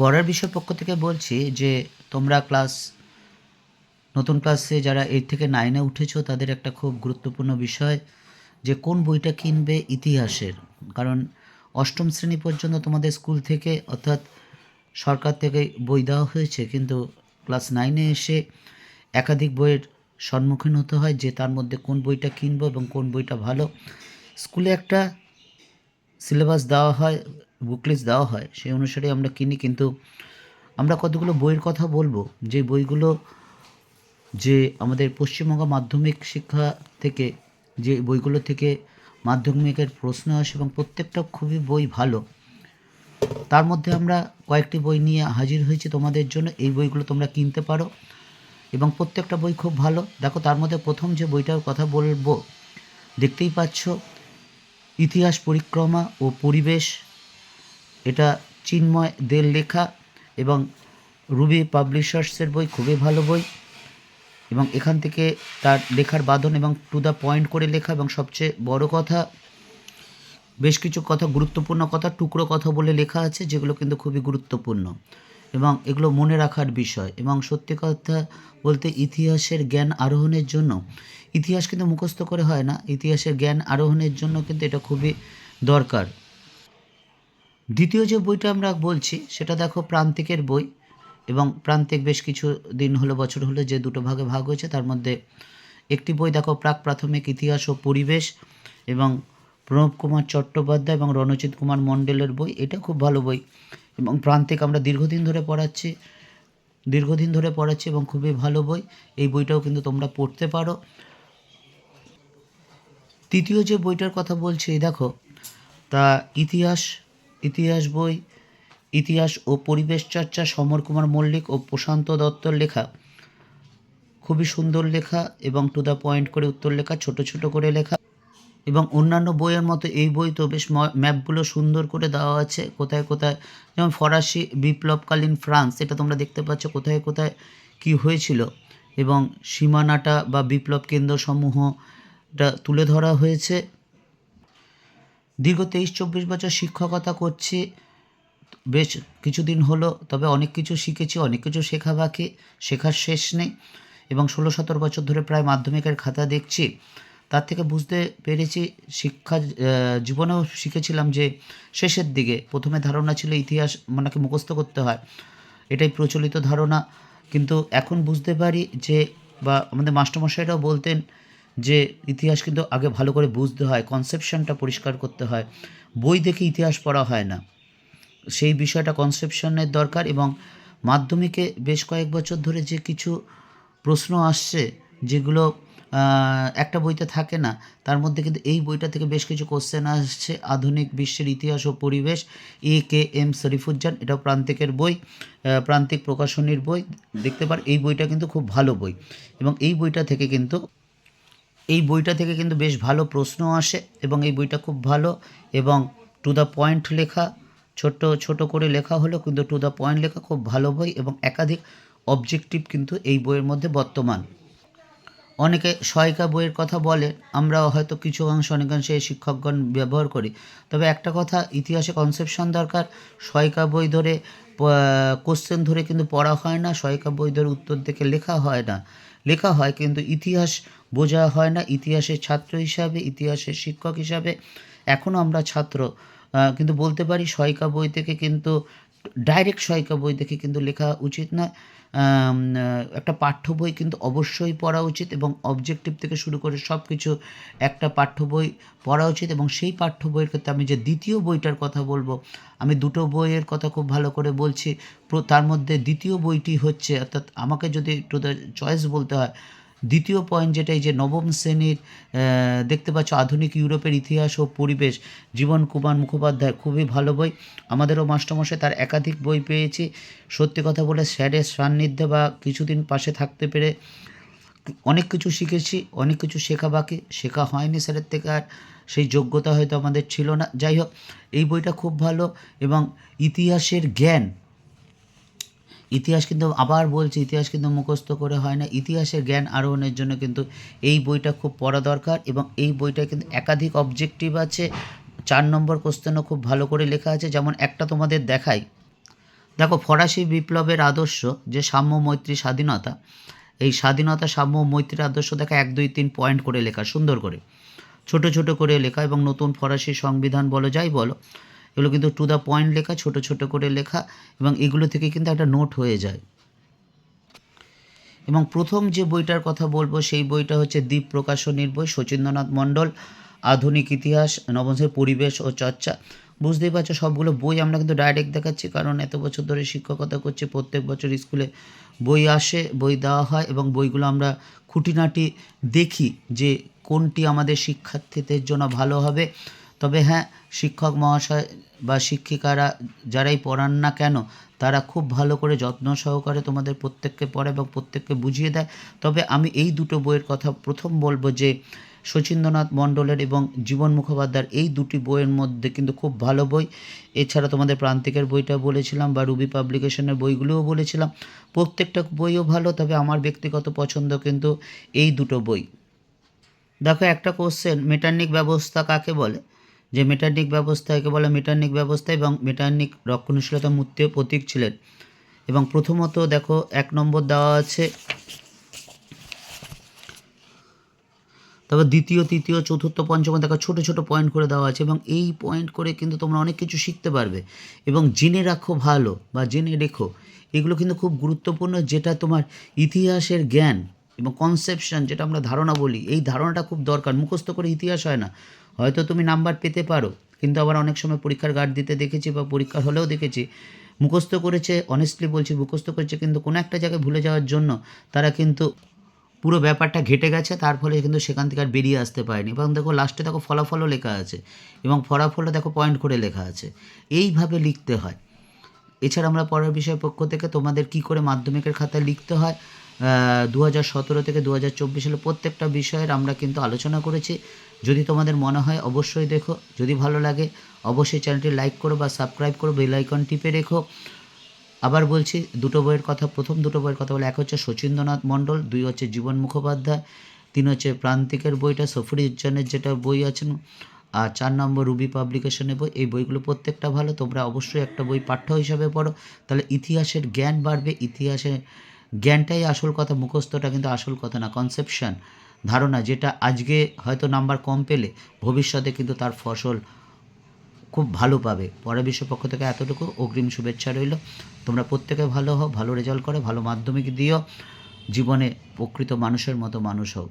পড়ার বিষয় পক্ষ থেকে বলছি যে, তোমরা ক্লাস নতুন ক্লাসে যারা এইট থেকে নাইনে উঠেছো, তাদের একটা খুব গুরুত্বপূর্ণ বিষয় যে, কোন বইটা কিনবে ইতিহাসের? কারণ অষ্টম শ্রেণি পর্যন্ত তোমাদের স্কুল থেকে, অর্থাৎ সরকার থেকে বই দেওয়া হয়েছে, কিন্তু ক্লাস নাইনে এসে একাধিক বইয়ের সম্মুখীন হতে হয় যে, তার মধ্যে কোন বইটা কিনবো এবং কোন বইটা ভালো। স্কুলে একটা সিলেবাস দেওয়া হয় বুকলিস্ট দেওয়া হয়, সেই অনুসারে আমরা কিনি, কিন্তু আমরা কতগুলো বইয়ের কথা বলব? যে বইগুলো যে আমাদের পশ্চিমবঙ্গ মাধ্যমিক শিক্ষা থেকে, যে বইগুলো থেকে মাধ্যমিকের প্রশ্ন আসে এবং প্রত্যেকটা খুবই বই ভালো, তার মধ্যে আমরা কয়েকটি বই নিয়ে হাজির হয়েছি তোমাদের জন্য। এই বইগুলো তোমরা কিনতে পারো এবং প্রত্যেকটা বই খুব ভালো। দেখো, তার মধ্যে প্রথম যে বইটার কথা বলব, দেখতেই পাচ্ছ ইতিহাস পরিক্রমা ও পরিবেশ, এটা চিন্ময় দের লেখা এবং রুবি পাবলিশার্সের বই, খুবই ভালো বই এবং এখান থেকে তার লেখার বাঁধন এবং টু দ্য পয়েন্ট করে লেখা এবং সবচেয়ে বড় কথা, বেশ কিছু কথা, গুরুত্বপূর্ণ কথা, টুকরো কথা বলে লেখা আছে যেগুলো কিন্তু খুবই গুরুত্বপূর্ণ। এবং এগুলো মনে রাখার বিষয়। এবং সত্যি কথা বলতে ইতিহাসের জ্ঞান আরোহণের জন্য, ইতিহাস কিন্তু মুখস্থ করে হয় না, ইতিহাসের জ্ঞান আরোহণের জন্য কিন্তু এটা খুবই দরকার। দ্বিতীয় যে বইটা আমরা বলছি, সেটা দেখো প্রান্তিকের বই। এবং প্রান্তিক বেশ কিছু দিন হলো, বছর হলো, যে দুটো ভাগে ভাগ হয়েছে। তার মধ্যে একটি বই দেখো, প্রাক প্রাথমিক ইতিহাস ও পরিবেশ এবং প্রণব কুমার চট্টোপাধ্যায় এবং রণজিৎ কুমার মণ্ডলের বই। এটা খুব ভালো বই। এবং প্রান্তিক আমরা দীর্ঘদিন ধরে পড়াচ্ছি, দীর্ঘদিন ধরে পড়াচ্ছি এবং খুবই ভালো বই। এই বইটাও কিন্তু তোমরা পড়তে পারো। তৃতীয় যে বইটার কথা বলছি দেখো, তা ইতিহাস ইতিহাস বই, ইতিহাস ও পরিবেশ চর্চা, সমর কুমার মল্লিক ও প্রশান্ত দত্তর লেখা। খুবই সুন্দর লেখা এবং টু দ্য পয়েন্ট করে উত্তর লেখা, ছোট ছোট করে লেখা। এবং অন্যান্য বইয়ের মতো এই বই তো বেশ ম্যাপগুলো সুন্দর করে দেওয়া আছে। কোথায় কোথায়, যেমন ফরাসি বিপ্লবকালীন ফ্রান্স, এটা তোমরা দেখতে পাচ্ছ কোথায় কোথায় কি হয়েছিল। এবং সীমানাটা বা বিপ্লব কেন্দ্রসমূহটা তুলে ধরা হয়েছে। দীর্ঘ তেইশ, চব্বিশ বছর শিক্ষকতা করছি। বেশ কিছুদিন হলো, তবে অনেক কিছু শিখেছি, অনেক কিছু শেখা বাকি, শেখার শেষ নেই। এবং ষোলো, সতেরো বছর ধরে প্রায় মাধ্যমিকের খাতা দেখছি। তার থেকে বুঝতে পেরেছি, শিক্ষা জীবনেও শিখেছিলাম যে শেষের দিকে প্রথমে ধারণা ছিল ইতিহাস মানে মুখস্থ করতে হয়। এটাই প্রচলিত ধারণা। কিন্তু এখন বুঝতে পারি যে, বা আমাদের মাস্টারমশাইরাও বলতেন যে ইতিহাস কিন্তু আগে ভালো করে বুঝতে হয় কনসেপশনটা পরিষ্কার করতে হয়। বই দেখে ইতিহাস পড়া হয় না। সেই বিষয়টা কনসেপশনের দরকার এবং মাধ্যমিকে বেশ কয়েক বছর ধরে যে কিছু প্রশ্ন আসছে, যেগুলো একটা বইতে থাকে না। তার মধ্যে কিন্তু এই বইটা থেকে বেশ কিছু কোশ্চেন আসছে। আধুনিক বিশ্বের ইতিহাস ও পরিবেশ। এ কে এম শরীফুজ্জান, এটাও প্রান্তিকের বই প্রান্তিক প্রকাশনীর বই। দেখতে পার, এই বইটা কিন্তু খুব ভালো বই। এবং এই বইটা থেকে কিন্তু, এই বইটা থেকে কিন্তু বেশ ভালো প্রশ্ন আসে এবং এই বইটা খুব ভালো এবং টু দ্য পয়েন্ট লেখা ছোট ছোট করে লেখা হলো কিন্তু টু দ্য পয়েন্ট লেখা খুব ভালো বই এবং একাধিক অবজেক্টিভ কিন্তু এই বইয়ের মধ্যে বর্তমান। অনেকে সহায়িকা বইয়ের কথা বলে আমরা হয়তো কিছু অংশ অনেকাংশে শিক্ষকগণ ব্যবহার করি। তবে একটা কথা, ইতিহাসে কনসেপশন দরকার। সহায়িকা বই ধরে কোশ্চেন ধরে কিন্তু পড়া হয় না, সহায়িকা বই ধরে উত্তর দেখে লেখা হয় না। লেখা হয় কিন্তু ইতিহাস বোঝা হয় না, ইতিহাসের ছাত্র হিসাবে, ইতিহাসের শিক্ষক হিসাবে। এখনও আমরা ছাত্র কিন্তু বলতে পারি সহায়িকা বই থেকে কিন্তু ডাইরেক্ট সহায়িকা বই দেখে কিন্তু লেখা উচিত নয় একটা পাঠ্য বই কিন্তু অবশ্যই পড়া উচিত এবং অবজেক্টিভ থেকে শুরু করে সব কিছু একটা পাঠ্য বই পড়া উচিত এবং সেই পাঠ্য বইয়ের ক্ষেত্রে আমি যে দ্বিতীয় বইটার কথা বলব, আমি দুটো বইয়ের কথা খুব ভালো করে বলছি। তার মধ্যে দ্বিতীয় বইটি হচ্ছে, অর্থাৎ আমাকে যদি টু দ্য চয়েস বলতে হয় দ্বিতীয় পয়েন্ট যেটা এই যে নবম শ্রেণির দেখতে পাচ্ছ আধুনিক ইউরোপের ইতিহাস ও পরিবেশ। জীবন কুমার মুখোপাধ্যায়, খুবই ভালো বই। আমাদেরও মাস্টারমশাই তার একাধিক বই পেয়েছি। সত্যি কথা বলে স্যারের সান্নিধ্যে বা কিছুদিন পাশে থাকতে পেরে অনেক কিছু শিখেছি, অনেক কিছু শেখা বাকি। শেখা হয়নি স্যারের থেকে আর সেই যোগ্যতা হয়তো আমাদের ছিল না। যাই হোক, এই বইটা খুব ভালো এবং ইতিহাসের জ্ঞান ইতিহাস কিন্তু আবার বলছি, ইতিহাস কিন্তু মুখস্থ করে হয় না। ইতিহাসের জ্ঞান আরোহণের জন্য কিন্তু এই বইটা খুব পড়া দরকার এবং এই বইটা কিন্তু একাধিক অবজেক্টিভ আছে। চার নম্বর কোশ্চেনও খুব ভালো করে লেখা আছে। যেমন একটা তোমাদের দেখাই। দেখো, ফরাসি বিপ্লবের আদর্শ যে সাম্য মৈত্রী স্বাধীনতা, এই স্বাধীনতা, সাম্য মৈত্রীর আদর্শ দেখা এক, দুই, তিন পয়েন্ট করে লেখা, সুন্দর করে। ছোট ছোট করে লেখা এবং নতুন ফরাসি সংবিধান বলো, যাই বলো এগুলো কিন্তু টু দ্য পয়েন্ট লেখা, ছোট ছোট করে লেখা এবং এগুলো থেকে কিন্তু একটা নোট হয়ে যায়। এবং প্রথম যে বইটার কথা বলব, সেই বইটা হচ্ছে দ্বীপ প্রকাশনীর বই শচীন্দ্রনাথ মণ্ডল, আধুনিক ইতিহাস নবংশের পরিবেশ ও চর্চা। বুঝতেই পারছ, সবগুলো বই আমরা কিন্তু ডাইরেক্ট দেখাচ্ছি, কারণ এত বছর ধরে শিক্ষকতা করছি, প্রত্যেক বছর স্কুলে বই আসে, বই দেওয়া হয় এবং বইগুলো আমরা খুঁটিনাটি দেখি যে কোনটি আমাদের শিক্ষার্থীদের জন্য ভালো হবে। তবে হ্যাঁ শিক্ষক মহাশয় বা শিক্ষিকারা যারাই পড়ান না কেন, তারা খুব ভালো করে যত্ন সহকারে তোমাদের প্রত্যেককে পড়ে এবং প্রত্যেককে বুঝিয়ে দেয়। তবে আমি এই দুটো বইয়ের কথা প্রথম বলব যে, শচীন্দ্রনাথ মণ্ডলের এবং জীবন মুখোপাধ্যায়ের এই দুটি বইয়ের মধ্যে কিন্তু খুব ভালো বই। এছাড়া তোমাদের প্রান্তিকের বইটা বলেছিলাম বা রুবি পাবলিকেশনের বইগুলোও বলেছিলাম। প্রত্যেকটা বইও ভালো, তবে আমার ব্যক্তিগত পছন্দ কিন্তু এই দুটো বই। দেখো একটা কোশ্চেন মেটার্নিক ব্যবস্থা কাকে বলে? যে মেটার্নিক ব্যবস্থা, একে বলে মেটার্নিক ব্যবস্থা এবং মেটার্নিক রক্ষণশীলতা মূর্তিও প্রতীক ছিলেন। এবং প্রথমত দেখো, এক নম্বর দেওয়া আছে। তবে দ্বিতীয়, তৃতীয়, চতুর্থ, পঞ্চম, দেখো, ছোটো ছোটো পয়েন্ট করে দেওয়া আছে এবং এই পয়েন্ট করে কিন্তু তোমরা অনেক কিছু শিখতে পারবে। এবং জেনে রাখো ভালো বা জেনে রেখো, এগুলো কিন্তু খুব গুরুত্বপূর্ণ, যেটা তোমার ইতিহাসের জ্ঞান এবং কনসেপশন যেটা আমরা ধারণা বলি, এই ধারণাটা খুব দরকার। মুখস্থ করে ইতিহাস হয় না। হয়তো তুমি নাম্বার পেতে পারো, কিন্তু আবার অনেক সময় পরীক্ষার গার্ড দিতে দেখেছি বা পরীক্ষার হলেও দেখেছি, মুখস্থ করেছে অনেস্টলি বলছি, মুখস্থ করেছে, কিন্তু কোনো একটা জায়গায় ভুলে যাওয়ার জন্য তারা কিন্তু পুরো ব্যাপারটা ঘেটে গেছে, তার ফলে কিন্তু সেখান থেকে আর বেরিয়ে আসতে পারেনি। এবং দেখো লাস্টে দেখো ফলাফলও লেখা আছে, এবং ফলাফলও দেখো পয়েন্ট করে লেখা আছে। এইভাবে লিখতে হয়। এছাড়া আমরা পরের বিষয়ের পক্ষ থেকে তোমাদের কি করে মাধ্যমিকের খাতায় লিখতে হয় দু হাজার সতেরো থেকে দু হাজার চব্বিশ সালে প্রত্যেকটা বিষয়ের আমরা কিন্তু আলোচনা করেছি। যদি তোমাদের মনে হয় অবশ্যই দেখো, যদি ভালো লাগে অবশ্যই চ্যানেলটি লাইক করো বা সাবস্ক্রাইব করো, বেল আইকন টিপে রেখো। আবার বলছি, দুটো বইয়ের কথা, প্রথম দুটো বইয়ের কথা বলে, এক হচ্ছে শচীন্দ্রনাথ মণ্ডল, দুই হচ্ছে জীবন মুখোপাধ্যায়, তিন হচ্ছে প্রান্তিকের বইটা, সফরি উজ্জানের যেটা বই আছেন আর চার নম্বর রুবি পাবলিকেশনের বই, এই বইগুলো প্রত্যেকটা ভালো। তোমরা অবশ্যই একটা বই পাঠ্য হিসাবে পড়ো। তাহলে ইতিহাসের জ্ঞান বাড়বে ইতিহাসের জ্ঞানটাই আসল কথা, মুখস্থটা কিন্তু আসল কথা না। কনসেপশন ধারণা যেটা আজকে হয়তো নাম্বার কম পেলে, ভবিষ্যতে কিন্তু তার ফসল খুব ভালো পাবে। পরে বিশ্বপক্ষ থেকে এতটুকু অগ্রিম শুভেচ্ছা রইল। তোমরা প্রত্যেকে ভালো হও, ভালো রেজাল্ট করো, ভালো মাধ্যমিক দিও। জীবনে প্রকৃত মানুষের মতো মানুষ হও।